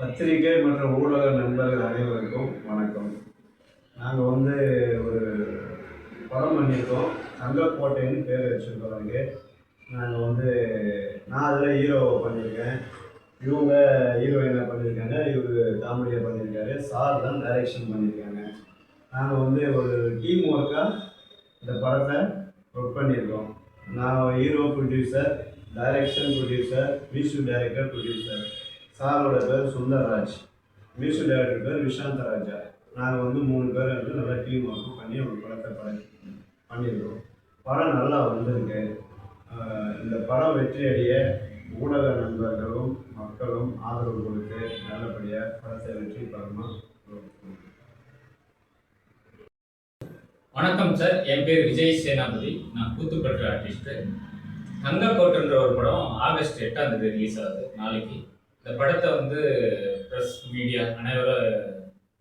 பத்திரிகை மற்றும் ஊடக நண்பர்கள் அனைவருக்கும் வணக்கம். நாங்கள் வந்து ஒரு படம் பண்ணியிருக்கோம். தங்கக்கோட்டைன்னு பேர் வச்சுருக்கோம் அதுக்கு. நாங்கள் வந்து நான் அதில் ஹீரோ பண்ணியிருக்கேன். இவங்க ஹீரோயினை பண்ணியிருக்காங்க. இவர் காமெடியாக பண்ணியிருக்காரு. சார் தான் டைரக்ஷன் பண்ணியிருக்காங்க. நாங்கள் வந்து ஒரு டீம் ஒர்க்காக இந்த படத்தை ஒர்க் பண்ணியிருக்கோம். நான் hero producer direction producer Vishu director producer சாரோட பேர் சுந்தர்ராஜ். மியூசிக் டைரக்டர் பேர் விஷாந்த ராஜா. நாங்கள் வந்து மூணு பேர் வந்து நல்லா டீம் ஒர்க் பண்ணி ஒரு படத்தை படம் பண்ணியிருக்கோம். படம் நல்லா வந்திருக்கு. இந்த படம் வெற்றியடைய ஊடக நண்பர்களும் மக்களும் ஆதரவு கொடுத்து நல்லபடியாக படத்தை வெற்றி பெறணும் வணக்கம் சார். என் பேர் விஜய் சேனாபதி. நான் கூத்துப்பட்டு ஆர்டிஸ்ட்டு தங்கக்கோட்டுன்ற ஒரு படம் ஆகஸ்ட் எட்டாம் தேதி ரிலீஸ் ஆகுது. நாளைக்கு இந்த படத்தை வந்து ப்ரெஸ் மீடியா அனைவரும்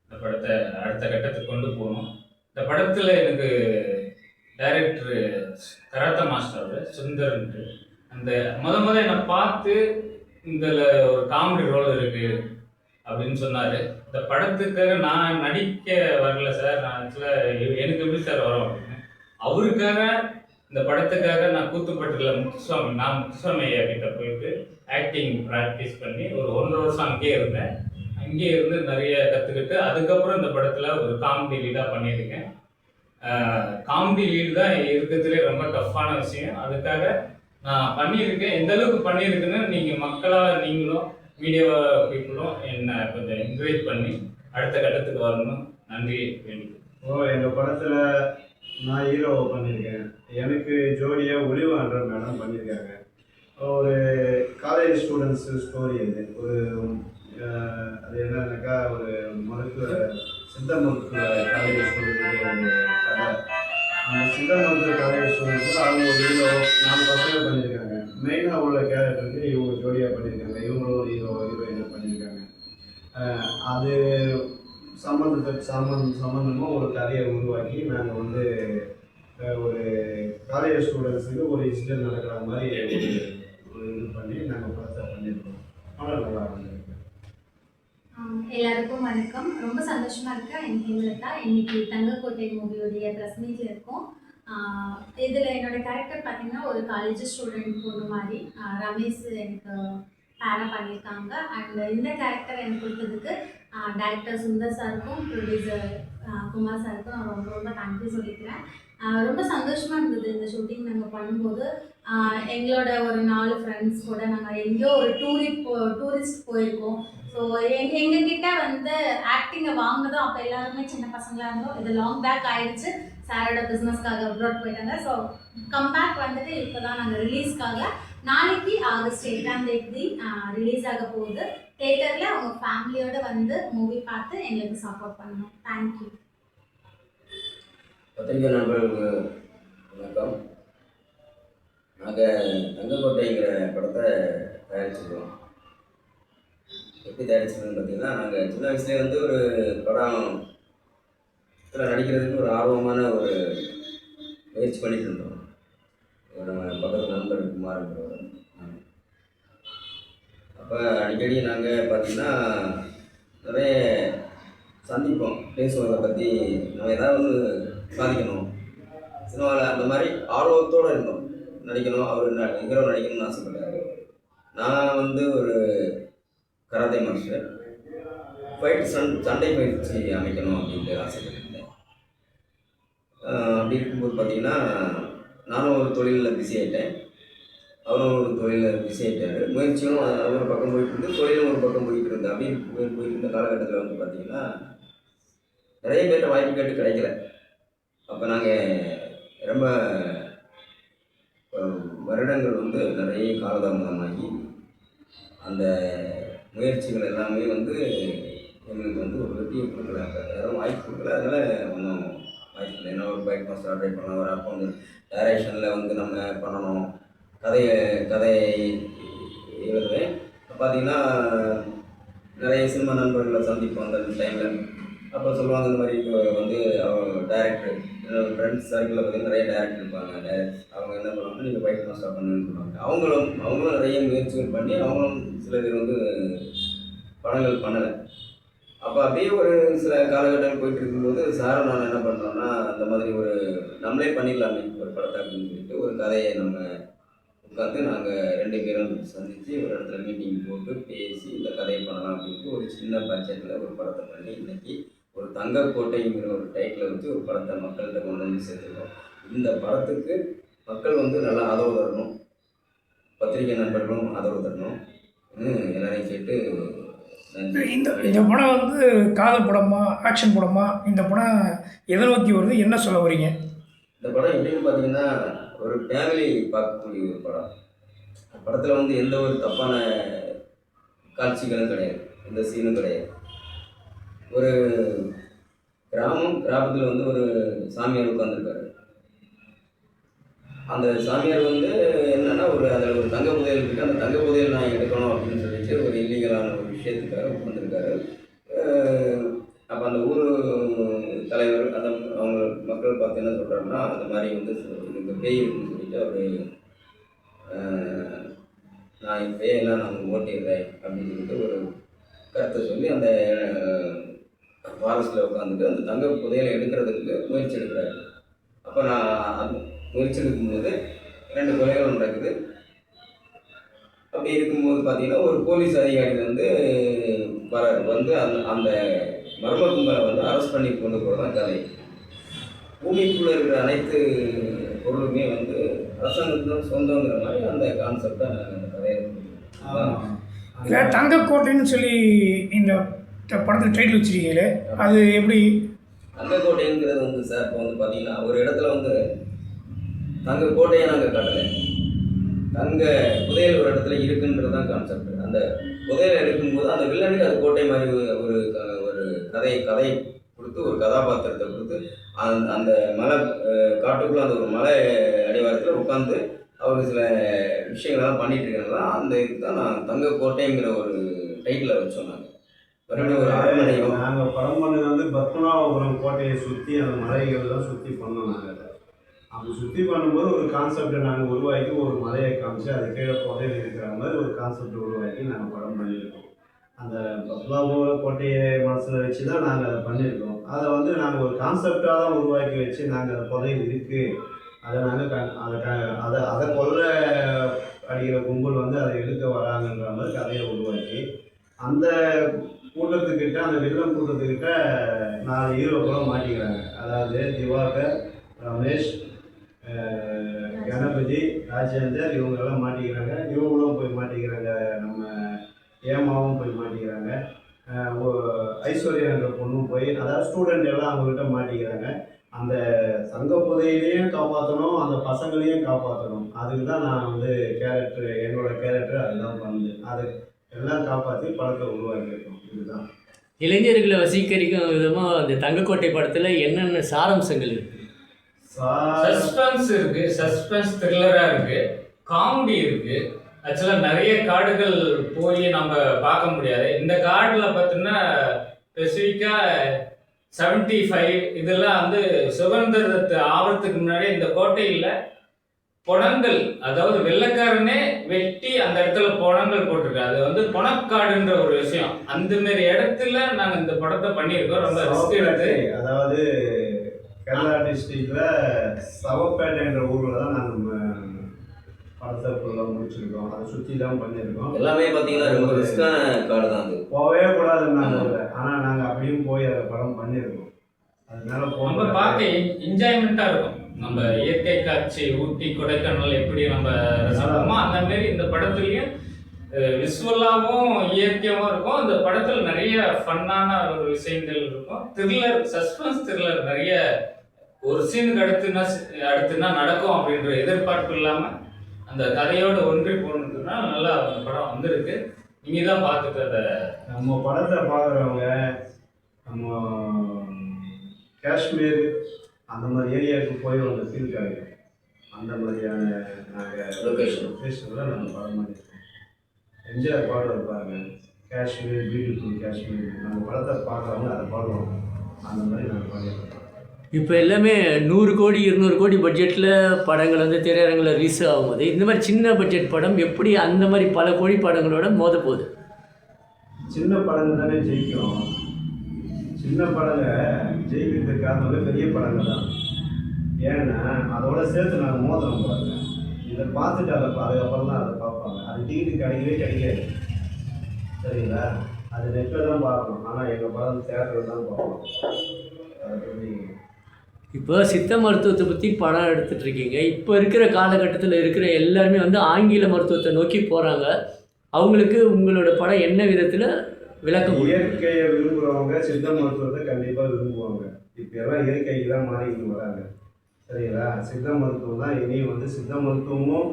இந்த படத்தை அடுத்த கட்டத்துக்கு கொண்டு போகணும். இந்த படத்தில் எனக்கு டைரக்டர் கராத்த மாஸ்டர் சுந்தர்ன்ட்டு அந்த முத முத என்னை பார்த்து இதில் ஒரு காமெடி ரோல் இருக்குது அப்படின்னு சொன்னார். இந்த படத்துக்காக நான் நடிக்க வரல சார். நான் ஆக்சுவலாக எனக்கு எப்படி சார் வரும் அப்படின்னு. அவருக்காக இந்த படத்துக்காக நான் கூத்துப்பட்டுல முத்துசுவாமி நான் முத்துசுவாமி ஐயா கிட்ட போயிட்டு ஆக்டிங் ப்ராக்டிஸ் பண்ணி ஒரு ஒன்றரை வருஷம் அங்கேயே இருந்தேன். அங்கேயே இருந்து நிறைய கற்றுக்கிட்டு அதுக்கப்புறம் இந்த படத்தில் ஒரு காமெடி லீடாக பண்ணியிருக்கேன். காமெடி லீடு தான் இருக்கிறதுலே ரொம்ப டஃப்பான விஷயம். அதுக்காக நான் பண்ணியிருக்கேன். எந்த அளவுக்கு பண்ணியிருக்கேன்னு நீங்கள் மக்களாக நீங்களும் மீடியா பீப்புளும் என்னை கொஞ்சம் என்கரேஜ் பண்ணி அடுத்த கட்டத்துக்கு வரணும். நன்றி வேண்டிக்கிறேன் ஓ எங்கள் படத்தில் நான் ஹீரோவை பண்ணியிருக்கேன். எனக்கு ஜோடியாக ஒளிவான்ற மேடம் பண்ணியிருக்காங்க. ஒரு காலேஜ் ஸ்டூடெண்ட்ஸு ஸ்டோரி அது. ஒரு அது என்னன்னாக்கா ஒரு மருத்துவ சித்த மருத்துவ காலேஜ் ஸ்டூடெண்ட் ஒரு கதை. அந்த சித்த மருத்துவ காலேஜ் ஸ்டூடெண்ட்ஸில் அவங்க ஒரு ஹீரோ நாலு பசங்க பண்ணியிருக்காங்க. மெயினாக உள்ள கேரக்டருக்கு இவங்க ஜோடியாக பண்ணியிருக்காங்க. இவங்களும் ஒரு ஹீரோ ஹீரோயினாக பண்ணியிருக்காங்க. அது சம்மந்தத்தை சம்மந்த சம்மந்தமாக ஒரு கதையை உருவாக்கி நாங்கள் வந்து ஒரு காலேஜ் ஸ்டூடெண்ட்ஸுக்கு ஒரு இன்சிடென்ட் நடக்கிற மாதிரி ஒரு இது பண்ணி நாங்கள் படத்தை பண்ணியிருக்கோம். ஆனால் நல்லா வந்திருக்கு எல்லாருக்கும் வணக்கம். ரொம்ப சந்தோஷமா இருக்கு. என் ஹேமலதா இன்னைக்கு தங்கக்கோட்டை மூவியோடைய ப்ரெஸ் மீட்ல இருக்கோம். இதில் இதுல என்னோட கேரக்டர் பார்த்தீங்கன்னா ஒரு காலேஜ் ஸ்டூடெண்ட் பொண்ணு மாதிரி. ரமேஷ் எனக்கு பேரா பண்ணியிருக்காங்க. அண்ட் இந்த கேரக்டர் எனக்கு கொடுத்ததுக்கு டேரக்டர் சுந்தர் சாருக்கும் ப்ரொடியூசர் குமார் சாருக்கும் நான் ரொம்ப ரொம்ப தேங்க்யூ சொல்லிக்கிறேன். ரொம்ப சந்தோஷமாக இருந்தது இந்த ஷூட்டிங் நாங்கள் பண்ணும்போது. எங்களோட ஒரு நாலு ஃப்ரெண்ட்ஸ் கூட நாங்கள் எங்கேயோ ஒரு டூரிஸ்ட் போ டூரிஸ்ட் போயிருக்கோம். ஸோ எங்க எங்ககிட்ட வந்து ஆக்டிங்கை வாங்குதோ அப்போ எல்லாருமே சின்ன பசங்களாக இருந்தோம். இது லாங் பேக் ஆயிடுச்சு சாரோட பிஸ்னஸ்க்காக அப்ராட் போயிட்டாங்க. ஸோ கம்பேக் வந்துட்டு இப்போ தான் நாங்கள் ரிலீஸ்க்காக நாளைக்கு ஆகஸ்ட் எட்டாம் தேதி ரிலீஸ் ஆக போகுது. தேட்டரில் அவங்க ஃபேமிலியோட வந்து மூவி பார்த்து எங்களுக்கு சப்போர்ட் பண்ணணும். தேங்க்யூ பத்திரிகை நண்பர்களுக்கு வணக்கம். நாங்கள் தங்கக்கோட்டைங்கிற படத்தை தயாரிச்சிருக்கோம். எப்படி தயாரிச்சிருக்கோம்னு பார்த்தீங்கன்னா நாங்கள் சின்ன வயசுலேயே வந்து ஒரு படம் இதில் நடிக்கிறதுக்கு ஒரு ஆர்வமான ஒரு முயற்சி பண்ணிட்டு இருந்தோம் ஒரு நம்ம பக்கத்து நண்பர் குமார்ன்றவர் அப்போ அடிக்கடி நாங்கள் பார்த்திங்கன்னா நிறைய சந்திப்போம். பேசுவோம் பற்றி நம்ம ஏதாவது ஒன்று சாதிக்கணும். சினிமாவில் அந்த மாதிரி ஆர்வத்தோடு இருந்தோம். நடிக்கணும் அவர் ந ஹீரோ நடிக்கணும்னு ஆசைப்பட்டார். நான் வந்து ஒரு கராத்தே மாஸ்டர் ஃபைட் சண் சண்டை பயிற்சி அமைக்கணும் அப்படின்ட்டு ஆசைப்பட்டேன். அப்படி இருக்கும்போது பார்த்தீங்கன்னா நானும் ஒரு தொழிலில் பிஸி ஆகிட்டேன் அவரும் ஒரு தொழிலில் பிஸி ஆகிட்டாரு முயற்சியும் அது ஒரு பக்கம் போயிட்டு இருந்து தொழிலும் ஒரு பக்கம் போயிட்டு இருந்தேன் அப்படி போய் போயிட்டு இருந்த காலகட்டத்தில் வந்து பார்த்தீங்கன்னா நிறைய பேர்கிட்ட வாய்ப்பு கேட்டு கிடைக்கல. அப்போ நாங்கள் ரொம்ப வருடங்கள் வந்து நிறைய காலதாமதமாகி அந்த முயற்சிகள் எல்லாமே வந்து எங்களுக்கு வந்து ஒரு வெற்றியை கொடுக்கல. யாரும் வாய்ப்பு கொடுக்கல. அதனால் ஒன்றும் வாய்ப்பு இல்லை ஒரு பைக் மாஸ்டர் ட்ரை பண்ணலாம். ஒரு அப்போ வந்து டைரக்ஷனில் வந்து நம்ம பண்ணணும். கதையை கதையை எழுதுவேன். பார்த்தீங்கன்னா நிறைய சினிமா நண்பர்களை சந்திப்போம் அந்த டைமில் அப்போ சொல்லுவாங்க இந்த மாதிரி இப்போ வந்து டேரக்டர் என்னோட ஃப்ரெண்ட்ஸ் சர்க்கிளில் பார்த்தீங்கன்னா நிறைய டேரக்டர் இருப்பாங்க. டேரக்ட் அவங்க என்ன பண்ணுவாங்க நீங்கள் பைக் மாஸ்டர் பண்ணுன்னு சொல்லுவாங்க. அவங்களும் அவங்களும் நிறைய முயற்சிகள் பண்ணி அவங்களும் சில பேர் வந்து படங்கள் பண்ணலை. அப்போ அப்படியே ஒரு சில காலகட்டங்கள் போயிட்டு இருக்கும்போது சாரை நான் என்ன பண்ணுறோன்னா அந்த மாதிரி ஒரு நம்மளே பண்ணிடலாமே ஒரு படத்தை அப்படின்னு சொல்லிட்டு ஒரு கதையை நம்ம உட்காந்து நாங்கள் ரெண்டு பேரும் சந்தித்து ஒரு இடத்துல மீட்டிங் போட்டு பேசி இந்த கதையை பண்ணலாம் அப்படின்ட்டு ஒரு சின்ன பட்ஜெட்டில் ஒரு படத்தை பண்ணி இன்னைக்கு ஒரு தங்கக்கோட்டைங்கிற ஒரு டைட்டில் வச்சு ஒரு படத்தை மக்கள்கிட்ட கொண்டு வந்து சேர்த்துருக்கோம். இந்த படத்துக்கு மக்கள் வந்து நல்லா ஆதரவு தரணும். பத்திரிகை நண்பர்களும் ஆதரவு தரணும். எல்லாரையும் கேட்டு இந்த இந்த படம் வந்து காதல் படமா ஆக்ஷன் படமா? இந்த படம் எதை நோக்கி வருது? என்ன சொல்ல வரீங்க? இந்த படம் எப்படின்னு பார்த்தீங்கன்னா ஒரு ஃபேமிலி பார்க்கக்கூடிய ஒரு படம். படத்தில் வந்து எந்த ஒரு தப்பான காட்சிகளும் கிடையாது. எந்த சீனும் கிடையாது. ஒரு கிராமம் கிராமத்தில் வந்து ஒரு சாமியார் உட்காந்துருக்காரு அந்த சாமியார் வந்து என்னன்னா ஒரு அதில் ஒரு தங்க புதையல் இருக்கு. அந்த தங்க புதையல் நான் எடுக்கணும் அப்படின்னு சொல்லிட்டு ஒரு இல்லீகலான ஒரு விஷயத்துக்காக உட்காந்துருக்காரு அப்போ அந்த ஊர் தலைவர் அந்த அவங்க மக்கள் பார்த்து என்ன சொல்கிறாருன்னா அந்த மாதிரி வந்து இந்த பேய் இருக்குன்னு சொல்லிட்டு அவர் நான் என் பேயெல்லாம் நான் ஓட்டிடுறேன் அப்படின்னு சொல்லிட்டு ஒரு கருத்தை சொல்லி அந்த ஃபாரஸ்ட்டில் உட்காந்துட்டு அந்த தங்க புதையலை எடுக்கிறதுக்கு முயற்சி எடுக்கிறாரு. அப்போ நான் முயற்சி எடுக்கும்போது ரெண்டு கொலைகள் நடக்குது. அப்படி இருக்கும்போது பார்த்தீங்கன்னா ஒரு போலீஸ் அதிகாரி வந்து வராரு. வந்து அந்த அந்த மர்ம கும்பலை வந்து அரெஸ்ட் பண்ணி கொண்டு போகிறது தான் கதை. பூமிக்குள்ளே இருக்கிற அனைத்து பொருளுமே வந்து அரசாங்கத்துக்கு சொந்தங்கிற மாதிரி அந்த கான்செப்டை நாங்கள் அந்த கதையை இல்லை தங்கக்கோட்டைன்னு சொல்லி இந்த படத்துக்கு டைட்டில் வச்சிருக்கீங்களே அது எப்படி? தங்கக்கோட்டைங்கிறது வந்து சார் இப்போ வந்து பார்த்தீங்கன்னா ஒரு இடத்துல வந்து தங்க கோட்டையை நாங்கள் கட்டலை. தங்க புதையல் ஒரு இடத்துல இருக்குன்றது தான் கான்செப்ட் அந்த புதையல் எடுக்கும்போது அந்த வில்லனுக்கு அது கோட்டை மாதிரி ஒரு- ஒரு க- ஒரு கதை கதையை கொடுத்து ஒரு கதாபாத்திரத்தை கொடுத்து அந்த அந்த மலை காட்டுக்குள்ளே அந்த ஒரு மலை அடிவாரத்தில் உட்காந்து அவர் சில விஷயங்கள்லாம் பண்ணிட்டு இருக்கிறதா அந்த இதுக்கு தான் நான் தங்க கோட்டைங்கிற ஒரு டைட்டில் வச்சோம் நாங்கள் மறுபடியும் ஒரு அரண்மனையும் நாங்கள் படம் பண்ணது வந்து பத்மநாபபுரம் கோட்டையை சுற்றி அந்த மலைகள்லாம் சுற்றி பண்ணோம் நாங்கள் அதை அப்படி சுற்றி பண்ணும்போது ஒரு கான்செப்டை நாங்கள் உருவாக்கி ஒரு மலையை காமிச்சு அது கீழே புதையல் இருக்கிற மாதிரி ஒரு கான்செப்ட் உருவாக்கி நாங்கள் படம் பண்ணியிருக்கோம். அந்த பத்மநாபபுரம் கோட்டையை மனசில் வச்சு தான் நாங்கள் அதை பண்ணியிருக்கோம். அதை வந்து நாங்கள் ஒரு கான்செப்டாக தான் உருவாக்கி வச்சு நாங்கள் அந்த புதையில் இருக்குது அதை நாங்கள் கண் அதை க அதை அதை கொல்ல அடிக்கிற கும்பல் வந்து அதை எடுக்க வராங்கன்ற மாதிரி கதையை உருவாக்கி அந்த கூட்டத்துக்கிட்ட அந்த வில்லம் கூட்டத்துக்கிட்ட நாலு கூட மாட்டிக்கிறாங்க. அதாவது திவாகர் ரமேஷ் கணபதி ராஜேந்தர் இவங்கெல்லாம் மாட்டிக்கிறாங்க. இவங்களும் போய் மாட்டிக்கிறாங்க. நம்ம ஏமாவும் போய் மாட்டிக்கிறாங்க. ஐஸ்வர்யாங்கிற பொண்ணும் போய் அதாவது ஸ்டூடெண்ட் எல்லாம் அவங்ககிட்ட மாட்டிக்கிறாங்க. அந்த சங்க புதையிலையும் காப்பாற்றணும் அந்த பசங்களையும் காப்பாற்றணும் அதுக்கு தான் நான் வந்து கேரக்டர் என்னோட கேரக்டர் அதுதான் பண்ணுது. அது எல்லாம் காப்பாற்றி படத்தை உருவாக்கியிருக்கோம். இதுதான். இளைஞர்களை வசீகரிக்கும் விதமாக அந்த தங்கக்கோட்டை படத்தில் என்னென்ன சாராம்சங்கள் இருக்கு? சஸ்பென்ஸ் இருக்கு சஸ்பென்ஸ் த்ரில்லரா இருக்கு காமெடி இருக்கு. ஆக்சுவலா நிறைய காடுகள் போய் நம்ம பார்க்க முடியாது. இந்த காடுல பார்த்தீங்கன்னா ஸ்பெசிஃபிக்கா செவன்டி ஃபைவ் இதெல்லாம் வந்து சுதந்திரத்தை ஆவறதுக்கு முன்னாடி இந்த கோட்டையில் புணங்கள் அதாவது வெள்ளைக்காரனே வெட்டி அந்த இடத்துல புணங்கள் போட்டிருக்காரு. அது வந்து புணக்காடுன்ற ஒரு விஷயம். அந்த மாதிரி இடத்துல நாங்க இந்த படத்தை பண்ணியிருக்கோம். ரொம்ப ரிஸ்க் எடுத்து. அதாவது கேரளா டிஸ்ட்ரிக்ட்ல சவப்பேட்டை என்ற ஊர்ல தான் நாங்கள் படத்தை ஃபுல்லாக முடிச்சிருக்கோம். அதை சுற்றி தான் பண்ணியிருக்கோம். எல்லாமே பார்த்தீங்கன்னா ரொம்ப ரிஸ்கான காடு தான் அது. போகவே கூடாதுன்னாங்க அதுல. ஆனா நாங்க அப்படியும் போய் அதை படம் பண்ணியிருக்கோம். அதனால நம்ம போக பார்க்க என்ஜாய்மெண்ட்டா இருக்கும். நம்ம இயற்கை காட்சி ஊட்டி கொடைக்கானல் எப்படி நம்ம ரசிப்போமோ அந்த மாதிரி இந்த படத்துலயும் விசுவலாகவும் இயற்கையாகவும் இருக்கும். இந்த படத்துல நிறைய ஃபன்னான ஒரு விஷயங்கள் இருக்கும். த்ரில்லர் சஸ்பென்ஸ் த்ரில்லர் நிறைய ஒரு சீனுக்கு அடுத்துனா அடுத்துனா நடக்கும் அப்படின்ற எதிர்பார்ப்பு இல்லாம அந்த கதையோடு ஒன்றி போனதுன்னா நல்லா அந்த படம் வந்திருக்கு. நீங்க தான் பார்த்துட்டு அதை நம்ம படத்தை பார்க்குறவங்க நம்ம காஷ்மீர் அந்த மாதிரி ஏரியாவுக்கு போய் அந்த கிடைக்கும் அந்த மாதிரியான நாங்கள் Location. லொக்கேஷனில் நாங்கள் படம் பண்ணியிருக்கோம். எம்ஜிஆர் பாடுவார் பாருங்க காஷ்மீர் பியூட்டிஃபுல் காஷ்மீர். நாங்கள் படத்தை பார்க்குறவங்க அதை பாடுவாங்க. அந்த மாதிரி நாங்கள் பண்ணியிருக்கோம். இப்போ எல்லாமே நூறு கோடி இருநூறு கோடி பட்ஜெட்டில் படங்கள் வந்து திரையரங்கில் ரிலீஸ் ஆகும்போது இந்த மாதிரி சின்ன பட்ஜெட் படம் எப்படி அந்த மாதிரி பல கோடி படங்களோட மோத போகுது? சின்ன படங்கள் தானே ஜெயிக்கும். சின்ன படங்க ஜெயிக்கிறதுக்கு காரணமே பெரிய படங்கள் தான். ஏன்னா அதோட சேர்த்து நாங்கள் மோதிரம் பாருங்க இதை பார்த்துட்டு அதை அதுக்கப்புறம் தான் அதை பார்ப்பாங்க. அது டிக்கெட்டு கிடைக்கவே கிடைக்காது. சரிங்களா? அது நெட்டில் தான் பார்க்கணும். ஆனால் எங்கள் படம் தேட்டரில் தான் பார்க்கணும். அதை இப்போ சித்த மருத்துவத்தை பற்றி படம் எடுத்துகிட்டு இருக்கீங்க. இப்போ இருக்கிற காலகட்டத்தில் இருக்கிற எல்லாருமே வந்து ஆங்கில மருத்துவத்தை நோக்கி போகிறாங்க அவங்களுக்கு உங்களோட படம் என்ன விதத்தில் விளக்கம் இயற்கையை விரும்புகிறவங்க சித்த மருத்துவத்தை கண்டிப்பாக விரும்புவாங்க. இப்போ எல்லாம் இயற்கைக்கு தான் மாறிக்கிட்டு வராங்க. சரிங்களா? சித்த மருத்துவம் தான் இனி வந்து சித்த மருத்துவமும்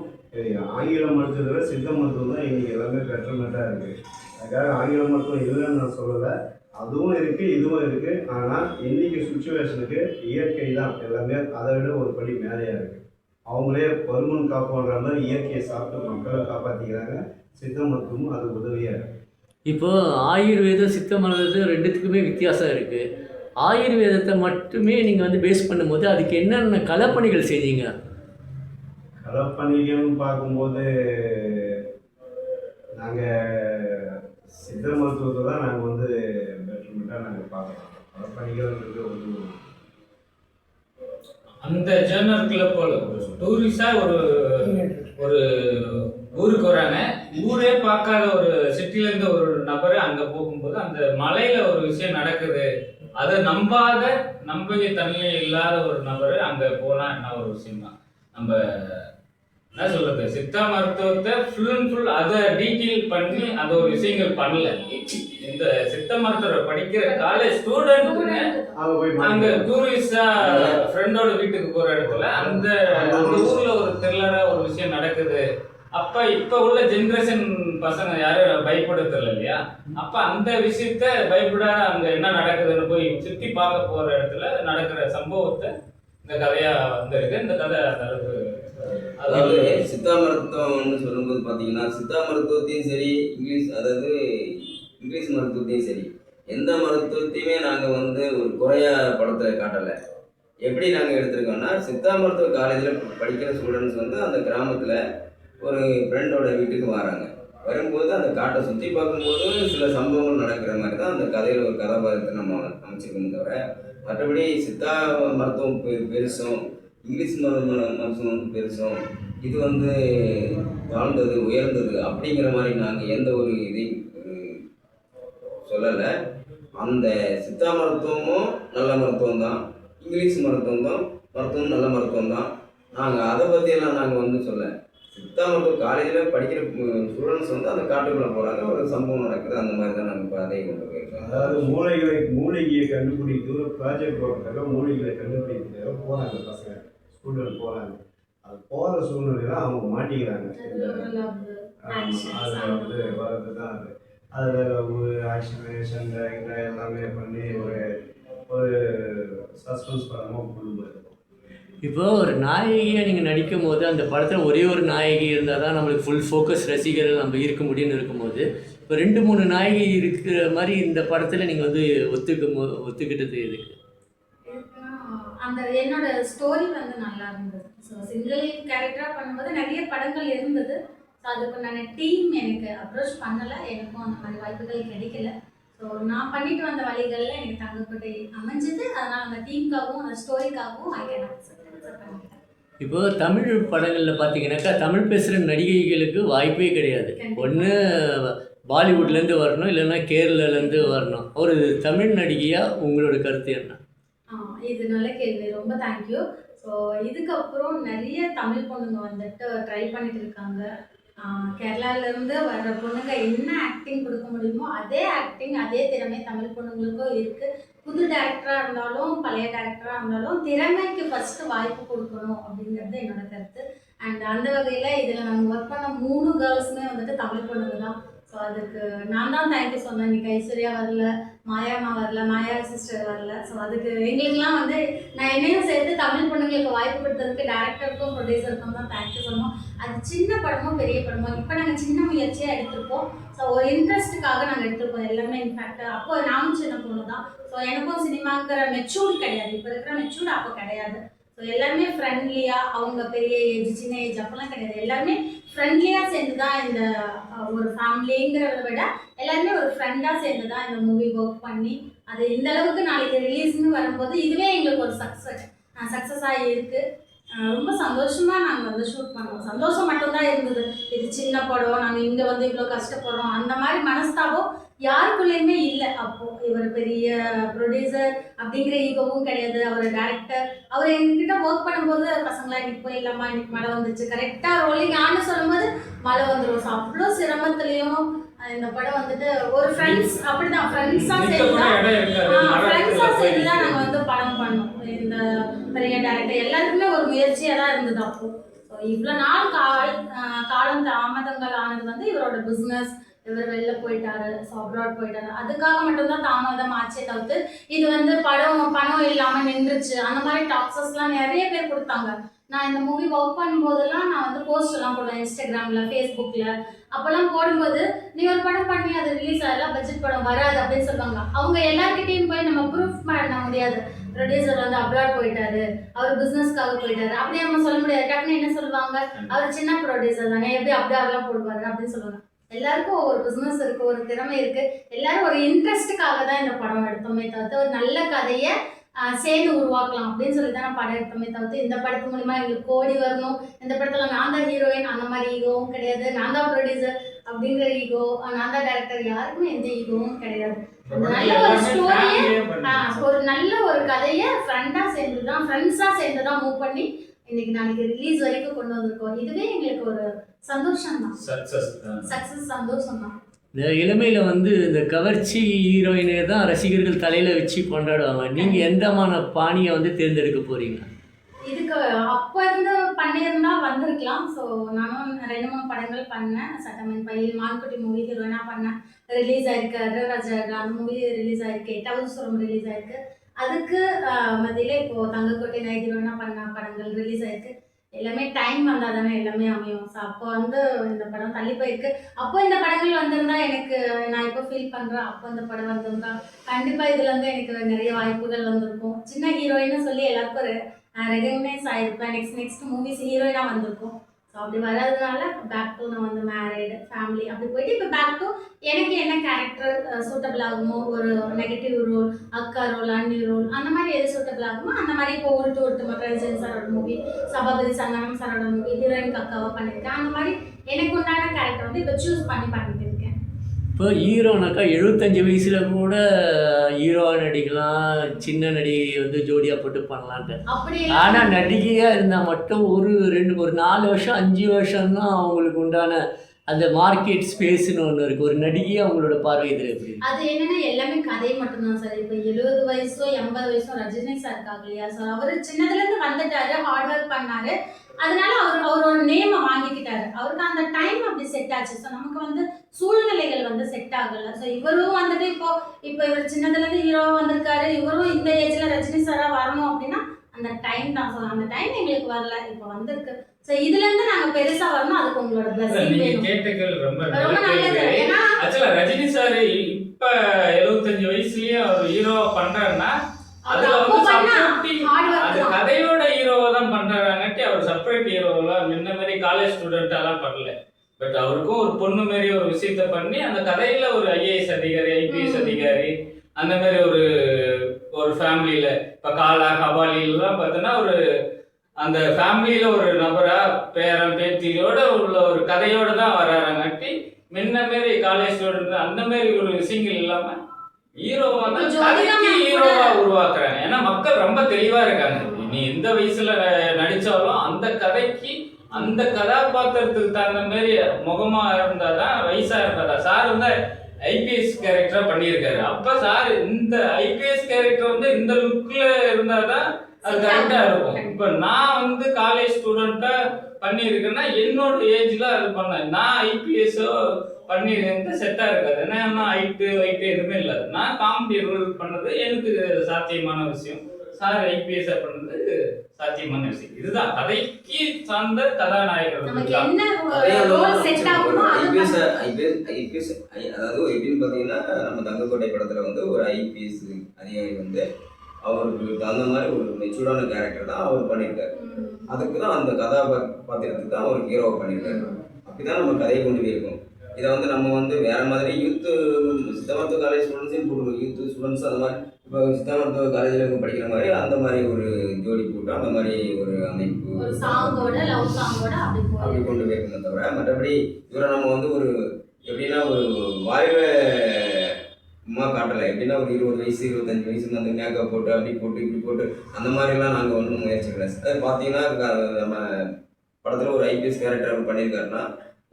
ஆங்கில மருத்துவத்தை விட சித்த மருத்துவம் தான் இன்னைக்கு எல்லாமே பெட்டர்மெண்ட்டாக இருக்குது அதுக்காக ஆங்கில மருத்துவம் இல்லைன்னு நான் சொல்லலை. அதுவும் இருக்குது இதுவும் இருக்குது ஆனால் இன்னைக்கு சுச்சுவேஷனுக்கு இயற்கை தான். எல்லாமே அதை விட ஒரு படி மேலேயாக இருக்குது அவங்களே பருமன் காப்போன்ற மாதிரி இயற்கையை சாப்பிட்டு மக்களை காப்பாற்றிக்கிறாங்க சித்த மருத்துவமும் அது உதவியாக இருக்குது இப்போ ஆயுர்வேதம் சித்த மருத்துவம் ரெண்டுத்துக்குமே வித்தியாசம் இருக்குது ஆயுர்வேதத்தை மட்டுமே நீங்கள் வந்து பேஸ் பண்ணும்போது அதுக்கு என்னென்ன கலப்பணிகள் செஞ்சீங்க களப்பணிகள்னு பார்க்கும்போது நாங்கள் சித்த மருத்துவத்தை தான் நாங்கள் வந்து பெட்டர்மெண்ட்டாக நாங்கள் பார்க்குறோம். களப்பணிகள்ன்றது வந்து அந்த ஜேர்னலுக்குள்ள போல. டூரிஸ்டா ஒரு ஒரு ஊருக்கு வராங்க. ஊரே பார்க்காத ஒரு சிட்டில இருந்து ஒரு நபர் அங்க போகும்போது அந்த மலையில ஒரு விஷயம் நடக்குது. அதை நம்பாத நம்பிக்கை தன்மை இல்லாத ஒரு நபர் அங்க போனா என்ன ஒரு விஷயம் தான் நம்ம என்ன சொல்றது? சித்தா மருத்துவத்தை ஃபுல் அண்ட் ஃபுல் அதை டீட்டெயில் பண்ணி அந்த ஒரு விஷயங்கள் பண்ணல. இந்த சித்த மருத்துவரை படிக்கிற காலேஜ் ஸ்டூடெண்ட்டுங்க அங்கே. டூரிஸ்டா ஃப்ரெண்டோட வீட்டுக்கு போற இடத்துல அந்த அந்த ஊர்ல. ஒரு த்ரில்லரா ஒரு விஷயம் நடக்குது. அப்ப இப்ப உள்ள ஜெனரேஷன் பசங்க யாரும் பயப்படுறது இல்லையா? அப்ப அந்த விஷயத்த பயப்படாத அங்க என்ன நடக்குதுன்னு போய் சுத்தி பார்க்க போற இடத்துல நடக்கிற சம்பவத்தை இந்த கதையா வந்திருக்கு இந்த கதை அந்த அளவுக்கு அதாவது சித்தா மருத்துவம்னு சொல்லும்போது பார்த்தீங்கன்னா சித்தா மருத்துவத்தையும் சரி இங்கிலீஷ் அதாவது இங்கிலீஷ் மருத்துவத்தையும் சரி எந்த மருத்துவத்தையுமே நாங்கள் வந்து ஒரு குறையா படத்தில் காட்டலை. எப்படி நாங்கள் எடுத்திருக்கோம்னா சித்தா மருத்துவ காலேஜில் படிக்கிற ஸ்டூடெண்ட்ஸ் வந்து அந்த கிராமத்தில் ஒரு ஃப்ரெண்டோட வீட்டுக்கு வராங்க. வரும்போது அந்த காட்டை சுற்றி பார்க்கும்போது சில சம்பவங்கள் நடக்கிற மாதிரி தான் அந்த கதையில் ஒரு கதாபாத்திரத்தை நம்ம அமைச்சிருக்கோம் தவிர மற்றபடி சித்தா மருத்துவம் பெ- பெருசும் இங்கிலீஷ் மருத்துவ மருத்துவம் வந்து பெருசும். இது வந்து தாழ்ந்தது உயர்ந்தது அப்படிங்கிற மாதிரி நாங்கள் எந்த ஒரு இதையும் சொல்லலை. அந்த சித்தா மருத்துவமும் நல்ல மருத்துவம் தான். இங்கிலீஷ் மருத்துவம் தான் மருத்துவம் நல்ல மருத்துவம் தான். நாங்கள் அதை பற்றியெல்லாம் நாங்கள் வந்து சொல்ல. சித்தா மருத்துவ காலேஜில் படிக்கிற ஸ்டூடெண்ட்ஸ் வந்து அந்த காட்டுக்குள்ளே போகிறாங்க ஒரு சம்பவம் நடக்குது அந்த மாதிரி தான் நாங்கள் இப்போ அதை கொண்டு போயிருக்கோம். அதாவது மூளைகளை மூலிகையை கண்டுபிடிக்கிற ப்ராஜெக்ட் ஒர்க்காக மூலிகைகளை கண்டுபிடிக்கிறதுக்காக போகிறாங்க பசங்க. ஸ்டூடெண்ட் போகிறாங்க அது போகிற சூழ்நிலையில அவங்க மாட்டிக்கிறாங்க. அது ஒரு love, ஆமா, actions, அது அந்த வந்து வர்றது தான் அது அதில் ஒரு ஆக்ஷனு சண்டை கிண்டை எல்லாமே பண்ணி ஒரு ஒரு சஸ்பென்ஸ் படமாக கொண்டு இப்போ ஒரு நாயகியாக நீங்கள் நடிக்கும் போது அந்த படத்தில் ஒரே ஒரு நாயகி இருந்தால் தான் நம்மளுக்கு ஃபுல் ஃபோக்கஸ் ரசிகர்கள் நம்ம இருக்க முடியும்னு இருக்கும்போது இப்போ ரெண்டு மூணு நாயகி இருக்கிற மாதிரி இந்த படத்தில் நீங்கள் வந்து ஒத்துக்கும் போ- ஒத்துக்கிட்டது எதுக்கு? அந்த என்னோட ஸ்டோரி வந்து நல்லா இருந்தது. ஸோ சிங்கிள் கேரக்டராக பண்ணும்போது நிறைய படங்கள் இருந்தது. ஸோ அதுக்கு நான் டீம் எனக்கு அப்ரோச் பண்ணலை. எனக்கும் அந்த மாதிரி வாய்ப்புகள் கிடைக்கல. ஸோ நான் பண்ணிட்டு வந்த வழிகளில் எனக்கு தங்கக்கோட்டை அமைஞ்சது. அதனால் அந்த டீமுக்காகவும் அந்த ஸ்டோரிக்காகவும் ஐ கேன் இப்போ தமிழ் படங்களில் பார்த்தீங்கன்னாக்கா தமிழ் பேசுகிற நடிகைகளுக்கு வாய்ப்பே கிடையாது. ஒன்று பாலிவுட்லேருந்து வரணும் இல்லைன்னா கேரளாலேருந்து வரணும். ஒரு தமிழ் நடிகையாக உங்களோட கருத்து என்ன? இது நல்ல கேள்வி ரொம்ப தேங்க்யூ ஸோ இதுக்கப்புறம் நிறைய தமிழ் பொண்ணுங்க வந்துட்டு ட்ரை பண்ணிட்டு இருக்காங்க. கேரளாவிலேருந்து வர்ற பொண்ணுங்க என்ன ஆக்டிங் கொடுக்க முடியுமோ அதே ஆக்டிங் அதே திறமை தமிழ் பொண்ணுங்களுக்கும் இருக்குது புது டேரக்டராக இருந்தாலும் பழைய டேரக்டராக இருந்தாலும் திறமைக்கு ஃபஸ்ட்டு வாய்ப்பு கொடுக்கணும் அப்படிங்கிறது என்னோட கருத்து. அண்ட் அந்த வகையில் இதில் நாங்கள் ஒர்க் பண்ண மூணு கேர்ள்ஸுமே வந்துட்டு தமிழ் பொண்ணுங்க தான். ஸோ அதுக்கு நான் தான் தேங்க்யூ சொன்னேன். இன்னைக்கு ஐஸ்வர்யா வரல மாயாமா வரல மாயா சிஸ்டர் வரல. ஸோ அதுக்கு எங்களுக்குலாம் வந்து நான் என்னையும் சேர்த்து தமிழ் பொண்ணுங்களுக்கு வாய்ப்பு கொடுத்ததுக்கு டேரக்டருக்கும் ப்ரொடியூசருக்கும் தான் தேங்க்யூ சொன்னோம். அது சின்ன படமோ பெரிய படமோ இப்போ நாங்கள் சின்ன முயற்சியாக எடுத்திருப்போம். ஸோ ஒரு இன்ட்ரெஸ்ட்டுக்காக நாங்கள் எடுத்திருப்போம் எல்லாமே. இன்ஃபேக்ட் அப்போ நானும் சின்ன பொண்ணு தான். ஸோ எனக்கும் சினிமாங்கிற மெச்சூர்ட் கிடையாது. இப்போ இருக்கிற மெச்சூர்டு அப்போ கிடையாது. ஸோ எல்லாருமே ஃப்ரெண்ட்லியாக அவங்க பெரிய ஏஜ் சின்ன ஏஜ் அப்போல்லாம் கிடையாது. எல்லாருமே ஃப்ரெண்ட்லியாக சேர்ந்து தான் இந்த ஒரு ஃபேமிலிங்கிறத விட எல்லாருமே ஒரு ஃப்ரெண்டாக சேர்ந்து தான் இந்த மூவி ஒர்க் பண்ணி அது இந்த அளவுக்கு நாளைக்கு ரிலீஸ்னு வரும்போது இதுவே எங்களுக்கு ஒரு சக்ஸஸ் சக்ஸஸாக இருக்குது ரொம்ப சந்தோஷமாக நாங்கள் வந்து ஷூட் பண்ணோம். சந்தோஷம் மட்டும்தான் இருந்தது. இது சின்ன படம் நாங்கள் இங்கே வந்து இவ்வளோ கஷ்டப்படுறோம். அந்த மாதிரி மனஸ்தாபம் யாருக்குள்ளேயுமே இல்லை. அப்போது இவர் பெரிய ப்ரொடியூசர் அப்படிங்கிற ஈகோவும் கிடையாது. அவர் டேரக்டர் அவர் எங்ககிட்ட ஒர்க் பண்ணும்போது பசங்களா இன்னைக்கு போயிடலாமா இன்னைக்கு மழை வந்துச்சு கரெக்டாக ரோலிங் ஆன்னு சொல்லும்போது மழை வந்துடும் அவ்வளோ சிரமத்துலேயும் இந்த படம் வந்துட்டு ஒரு ஃப்ரெண்ட்ஸ் அப்படிதான். ஃப்ரெண்ட்ஸாக நிக்க சேர்ந்து போய் சேர்ந்து தான் நாங்கள் வந்து படம் பண்ணோம். இந்த பெரிய டேரக்டர் எல்லாருக்குமே ஒரு முயற்சியாக தான் இருந்தது அப்போ. ஸோ இவ்வளோ நாள் கால் காலம் தாமதங்கள் ஆனது வந்து இவரோட பிஸ்னஸ் இவர் வெளில போயிட்டாரு அப்ராட் போயிட்டாரு. அதுக்காக மட்டும்தான் தாமதம் ஆச்சே தவிர்த்து இது வந்து படம் பணம் இல்லாமல் நின்றுச்சு. அந்த மாதிரி டாக்ஸஸ்லாம் நிறைய பேர் கொடுத்தாங்க. நான் இந்த மூவி ஒர்க் பண்ணும்போதெல்லாம் நான் வந்து போஸ்ட் எல்லாம் போடுவேன் இன்ஸ்டாகிராமில் ஃபேஸ்புக்கில் அப்போல்லாம் போடும்போது நீ ஒரு படம் பண்ணி அது ரிலீஸ் ஆகல பட்ஜெட் படம் வராது அப்படின்னு சொல்லுவாங்க. அவங்க எல்லார்கிட்டயும் போய் நம்ம ப்ரூஃப் பண்ண முடியாது. ப்ரொடியூசர் வந்து அப்ராட் போயிட்டாரு அவர் பிஸ்னஸ்க்காக போயிட்டாரு. அப்படி நம்ம சொல்ல முடியாது. டக்குன்னு என்ன சொல்லுவாங்க? அவர் சின்ன ப்ரொடியூசர் தானே எப்படி அப்ராட்லாம் போடுவாரு அப்படின்னு சொல்லுவாங்க. எல்லாருக்கும் ஒரு பிஸ்னஸ் இருக்கு ஒரு திறமை இருக்கு. எல்லாரும் ஒரு இன்ட்ரெஸ்ட்டுக்காக தான் இந்த படம் எடுத்தோமே தவிர்த்து ஒரு நல்ல கதையை சேர்ந்து உருவாக்கலாம் அப்படின்னு சொல்லி தான் படம் எடுத்தோமே தவிர்த்து இந்த படத்து மூலிமா எங்களுக்கு கோடி வரணும். இந்த படத்துல நான் தான் ஹீரோயின் அந்த மாதிரி ஈகோவும் கிடையாது. நான் தான் ப்ரொடியூசர் அப்படிங்கிற ஈகோ நான் தான் டேரக்டர் யாருக்குமே எந்த ஈகோவும் கிடையாது. நல்ல ஒரு பண்ணிருக்கோம். ஒரு நல்ல ஒரு கதையை ஃப்ரெண்டாக சேர்ந்து தான் ஃப்ரெண்ட்ஸாக சேர்ந்து தான் மூவ் பண்ணி இன்னைக்கு நாளைக்கு ரிலீஸ் வரைக்கும் கொண்டு வந்திருக்கோம். இதுவே எங்களுக்கு ஒரு சந்தோஷம் தான். சக்ஸஸ் சந்தோஷம் தான் இந்த இளமையில் வந்து இந்த கவர்ச்சி ஹீரோயினை தான் ரசிகர்கள் தலையில் வச்சு கொண்டாடுவாங்க. நீங்கள் எந்தமான பாணியை வந்து தேர்ந்தெடுக்க போகிறீங்க இதுக்கு அப்போ இருந்து பண்ணியிருந்தா வந்திருக்கலாம். ஸோ நானும் ரெண்டு மூணு படங்கள் பண்ணேன். சட்டமன் பையன் மான்குட்டி மூவி ஹீரோயினாக பண்ணேன். ரிலீஸ் ஆயிருக்கு. அட்ரராஜா அந்த மூவி ரிலீஸ் ஆயிருக்கு. எட்டாவது சுரம் ரிலீஸ் ஆயிருக்கு. அதுக்கு மத்தியில் இப்போ தங்கக்கோட்டை நைட் ஹீரோயினாக பண்ண படங்கள் ரிலீஸ் ஆயிருக்கு. எல்லாமே டைம் வந்தால் தானே எல்லாமே அமையும். ஸோ அப்போ வந்து இந்த படம் தள்ளி போயிருக்கு. அப்போ இந்த படங்கள் வந்திருந்தா எனக்கு நான் இப்போ ஃபீல் பண்ணுறேன் அப்போ இந்த படம் வந்திருந்தா கண்டிப்பாக இதில் வந்து எனக்கு நிறைய வாய்ப்புகள் வந்திருக்கும். சின்ன ஹீரோயின்னு சொல்லி எல்லாருக்கும் ஒரு ரெகக்னைஸ் ஆகிருப்பேன் நெக்ஸ்ட் நெக்ஸ்ட் மூவிஸ் ஹீரோயினாக வந்திருக்கும். ஸோ அப்படி வர்றதுனால பேக் டு நான் வந்து மேரிடு ஃபேமிலி அப்படி போயிட்டு இப்போ பேக் டு எனக்கு என்ன கேரக்டர் சூட்டபிள் ஆகுமோ? ஒரு நெகட்டிவ் ரோல் அக்கா ரோல் அண்ணி ரோல் அந்த மாதிரி எது சூட்டபிள் ஆகுமோ அந்த மாதிரி இப்போ உருட்டு உருட்டு மற்றஜன் சாரோட மூவி சபாபதி சங்கனம் சாரோட மூவி ஹீரோயின் அக்காவை பண்ணியிருக்கேன் அந்த மாதிரி எனக்கு உண்டான கேரக்டர் வந்து இப்போ சூஸ் பண்ணி பண்ணிட்டு இப்போ ஹீரோனாக்கா எழுபத்தஞ்சு வயசில் கூட ஹீரோ நடிக்கலாம் சின்ன நடிகை வந்து ஜோடியாக போட்டு பண்ணலான்ட்டு. ஆனால் நடிகையாக இருந்தால் மட்டும் ஒரு ரெண்டு ஒரு நாலு வருஷம் அஞ்சு வருஷம் தான் அவங்களுக்கு உண்டான அந்த மார்க்கெட் ஸ்பேஸ்னு ஒன்று இருக்குது ஒரு நடிகை அவங்களோட பார்வை இதில் எப்படி? அது என்னன்னா எல்லாமே கதை மட்டும்தான் சார். இப்போ எழுபது வயசோ எண்பது வயசோ ரஜினி சார் இருக்காங்க இல்லையா சார் அவர் சின்னதுலேருந்து வந்துட்டாரு. ஹார்ட் ஒர்க் பண்ணாரு. அதனால அவர் அவரோட நேமை வாங்கிக்கிட்டாரு. அவருக்கு அந்த டைம் அப்படி செட் ஆச்சு. ஸோ நமக்கு வந்து சூழ்நிலைகள் வந்து செட் ஆகல. ஸோ இவரும் வந்துட்டு இப்போ இப்போ இவர் சின்னதுலேருந்து ஹீரோவா வந்திருக்காரு. இவரும் இந்த ஏஜ்ல ரஜினி சாரா வரணும் அப்படின்னா அந்த டைம் தான் ஸோ அந்த டைம் எங்களுக்கு வரல. இப்போ வந்திருக்கு. ஸோ இதுல இருந்து நாங்க பெருசா வரணும் அதுக்கு உங்களோட பிளஸிங் நீங்க கேட்டுக்கள் ரொம்ப ரொம்ப நல்ல நல்லது. ஏன்னா ஆக்சுவலா ரஜினி சார் இப்ப எழுபத்தஞ்சு வயசுலயே அவர் ஹீரோவா பண்றாருன்னா அதுல வந்து அது. கதையோட ஹீரோவா தான் பண்றாங்கட்டி அவர் செப்பரேட் ஹீரோவெல்லாம் முன்ன மாதிரி காலேஜ் ஸ்டூடெண்ட் எல்லாம் பண்ணல பட் அவருக்கும் ஒரு பொண்ணு மாதிரி ஒரு விஷயத்த பண்ணி அந்த கதையில ஒரு ஐஏஎஸ் அதிகாரி ஐபிஎஸ். அதிகாரி அந்த மாதிரி ஒரு ஒரு ஃபேமிலியில இப்ப காலா கபாலிலாம் பார்த்தோன்னா ஒரு அந்த ஃபேமிலியில ஒரு நபரா பேரன் பேத்தியோட உள்ள ஒரு கதையோட தான் வராங்கட்டி முன்ன மாரி காலேஜ் ஸ்டூடெண்ட் அந்த மாதிரி ஒரு விஷயங்கள் இல்லாம ஹீரோவா தான் இப்போ ஜோதிகா கதைக்கு ma'am கூட- ஹீரோவா உருவாக்குறாங்க. ஏன்னா மக்கள் ரொம்ப தெளிவா இருக்காங்க. நீ எந்த வயசுல ந- நடிச்சாலும் அந்த கதைக்கு அந்த கதாபாத்திரத்துக்கு தகுந்த மாதிரி முகமா இருந்தாதான் வயசா இருந்தாதான் சார் வந்து ஐபிஎஸ் கேரக்டரா பண்ணியிருக்காரு. அப்ப சார் இந்த ஐபிஎஸ் கேரக்டர் வந்து இந்த லுக்ல இருந்தாதான் அது கரெக்டா இருக்கும். இப்ப நான் வந்து காலேஜ் ஸ்டூடெண்ட்டா பண்ணியிருக்கேன்னா என்னோட ஏஜ்ல அது பண்ணேன் நான் ஐபிஎஸ்ஓ பண்ணியிருக்கேன் செட்டா இருக்காது. ஏன்னா நான் ஹைட்டு வெயிட்டு எதுவுமே இல்லை நான் காமெடி ரோல் பண்ணது எனக்கு சாத்தியமான விஷயம். சார் ஐபிஎஸ் பண்ணது சாத்தியமான விஷயம். இதுதான். கதைக்கு சார்ந்த கதாநாயகர்கள் அதாவது எப்படின்னு பார்த்தீங்கன்னா நம்ம தங்கக்கோட்டை படத்தில் வந்து ஒரு ஐபிஎஸ் அதிகாரி வந்து அவருக்கு தகுந்த மாதிரி ஒரு மெச்சூர்டான கேரக்டர் தான் அவர் பண்ணியிருக்காரு. அதுக்கு தான் அந்த கதாபாத்திரத்துக்கு தான் அவர் ஹீரோவை பண்ணியிருக்காரு. அப்படிதான் நம்ம கதையை கொண்டு போயிருக்கோம் இதை வந்து நம்ம வந்து வேற மாதிரி யூத்து சித்த மருத்துவ காலேஜ் ஸ்டூடெண்ட்ஸையும் போட்டுருக்கோம் யூத்து ஸ்டூடெண்ட்ஸ் அந்த மாதிரி இப்போ சித்த மருத்துவ காலேஜில் படிக்கிற மாதிரி அந்த மாதிரி ஒரு ஜோடி போட்டு அந்த மாதிரி ஒரு அமைப்பு அப்படி கொண்டு போயிருக்கோமே தவிர மற்றபடி இவரை நம்ம வந்து ஒரு எப்படின்னா ஒரு வாய்வ சும்மா காட்டலை. எப்படின்னா ஒரு இருபது வயசு இருபத்தஞ்சு வயசு அந்த மேக்கப் போட்டு அப்படி போட்டு இப்படி போட்டு அந்த மாதிரிலாம் நாங்கள் ஒன்றும் முயற்சி கிடையாது அது பார்த்தீங்கன்னா நம்ம படத்தில் ஒரு ஐபிஎஸ் கேரக்டர் பண்ணியிருக்காருன்னா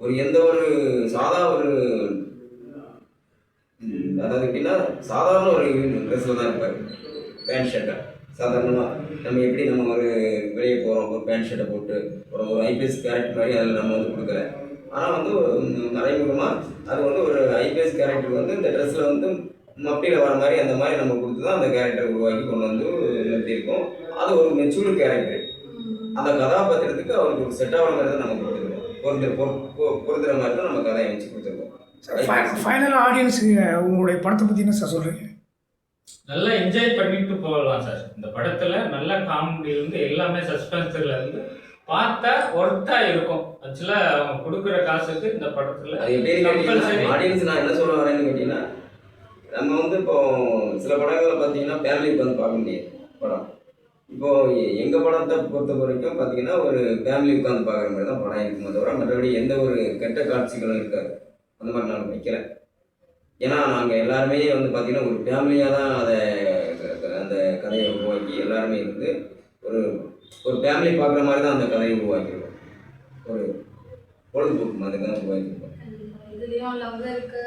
ஒரு எந்த ஒரு சாதா ஒரு அதாவது எப்படின்னா சாதாரண ஒரு ட்ரெஸ்ஸில் தான் இருப்பார். பேண்ட் ஷர்ட்டை சாதாரணமாக நம்ம எப்படி நம்ம ஒரு வெளியே போகிறோம் ஒரு பேண்ட் ஷர்ட்டை போட்டு ஒரு ஒரு ஐபிஎஸ் கேரக்டர் மாதிரி அதில் நம்ம வந்து கொடுக்கல. ஆனால் வந்து மறைமுகமாக அது வந்து ஒரு ஐபிஎஸ் கேரக்டர் வந்து இந்த ட்ரெஸ்ஸில் வந்து மப்பியில் வர மாதிரி அந்த மாதிரி நம்ம கொடுத்து தான் அந்த கேரக்டர் உருவாக்கி கொண்டு வந்து நிறுத்தியிருக்கோம். அது ஒரு மெச்சூர் கேரக்டர் அந்த கதாபாத்திரத்துக்கு அவருக்கு ஒரு செட் ஆகிற மாதிரி தான் நம்ம கொடுத்துருக்கோம். பொருந்துற மாதிரி தான் நம்ம கதையை வச்சு கொடுத்துருக்கோம். ஃபைனல் ஆடியன்ஸுக்கு உங்களுடைய படத்தை பற்றி என்ன சார் சொல்கிறீங்க நல்லா என்ஜாய் பண்ணிட்டு போகலாம் சார் இந்த படத்துல நல்ல காமெடி இருந்து எல்லாமே சஸ்பென்ஸ்ல இருந்து பார்த்தா ஒர்த்தா இருக்கும். ஆக்சுவலா அவங்க கொடுக்குற காசுக்கு இந்த படத்துல ஆடியன்ஸ் நான் என்ன சொல்ல வரேன்னு கேட்டீங்கன்னா நம்ம வந்து இப்போ சில படங்களை பார்த்தீங்கன்னா ஃபேமிலிக்கு வந்து பார்க்க முடியாது. படம். இப்போ எங்க படத்தை பொறுத்த வரைக்கும் பார்த்தீங்கன்னா ஒரு ஃபேமிலி உட்காந்து பார்க்குற மாதிரி தான் படம் இருக்குமே தவிர மற்றபடி எந்த ஒரு கெட்ட காட்சிகளும் இருக்காது. அந்த மாதிரி நாங்கள் வைக்கல. ஏன்னா நாங்கள் எல்லாருமே வந்து பார்த்தீங்கன்னா ஒரு ஃபேமிலியாக தான் அதை அந்த கதையை உருவாக்கி எல்லாருமே இருந்து ஒரு ஒரு ஃபேமிலி பார்க்குற மாதிரி தான் அந்த கதையை உருவாக்கியிருக்கோம் ஒரு பொழுதுபோக்கு மாதிரி தான் உருவாக்கியிருக்கோம் கண்டிப்பா. இதுலயும் லவ் இருக்கு.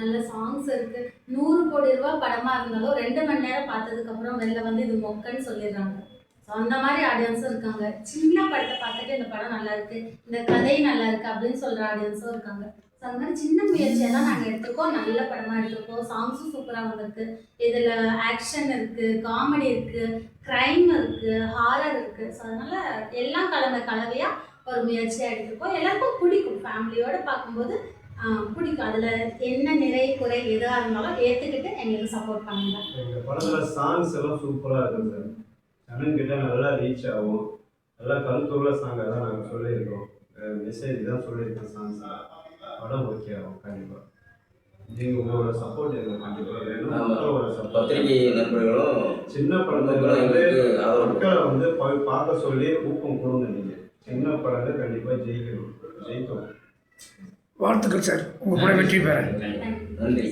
நல்ல சாங்ஸ் இருக்கு. நூறு கோடி ரூபாய் படமா இருந்தாலும் ரெண்டு மணி நேரம் பார்த்ததுக்கு அப்புறம் வெளில வந்து இது மொக்கன்னு சொல்லிடுறாங்க. ஸோ அந்த மாதிரி ஆடியன்ஸும் இருக்காங்க. சின்ன படத்தை பார்த்துட்டு இந்த படம் நல்லா இருக்கு. இந்த கதை நல்லா இருக்கு அப்படின்னு சொல்ற ஆடியன்ஸும் இருக்காங்க. ஸோ அந்த மாதிரி சின்ன முயற்சியாக தான் நாங்கள் எடுத்திருக்கோம். நல்ல படமாக எடுத்திருக்கோம். சாங்ஸும் சூப்பராக வந்திருக்கு. இதில் ஆக்ஷன் இருக்குது காமெடி இருக்குது க்ரைம் இருக்குது ஹாரர் இருக்குது ஸோ அதனால் எல்லாம் கலந்த கலவையாக ஒரு முயற்சியாக எடுத்திருக்கோம். எல்லாருக்கும் பிடிக்கும். ஃபேமிலியோடு பார்க்கும்போது பிடிக்கும். அதில் என்ன நிறை குறை எதாக இருந்தாலும் ஏற்றுக்கிட்டு எங்களுக்கு சப்போர்ட் பண்ணுங்க. எங்கள் படத்தில் சாங்ஸ் எல்லாம் சூப்பராக இருக்கும் சார் நல்லா ரீச் ஆகும். நல்லா கருத்துள்ள சாங்காக தான் நாங்கள் சொல்லியிருக்கோம். மெசேஜ் தான் சொல்லியிருக்கோம் சாங்ஸ் படம் ஓகே ஆகும் கண்டிப்பாக நீங்கள் உங்களோட சப்போர்ட் எங்களுக்கு கண்டிப்பாக வேணும். பத்திரிகை நண்பர்களும் சின்ன வந்து எங்களுக்கு மக்களை வந்து போய் பார்க்க சொல்லி ஊக்கம் கொடுங்க நீங்கள் சின்ன படங்கள் கண்டிப்பாக ஜெயிக்கணும். ஜெயிக்கும் வாழ்த்துக்கள் சார். உங்கள் படம் வெற்றி பெற. நன்றி.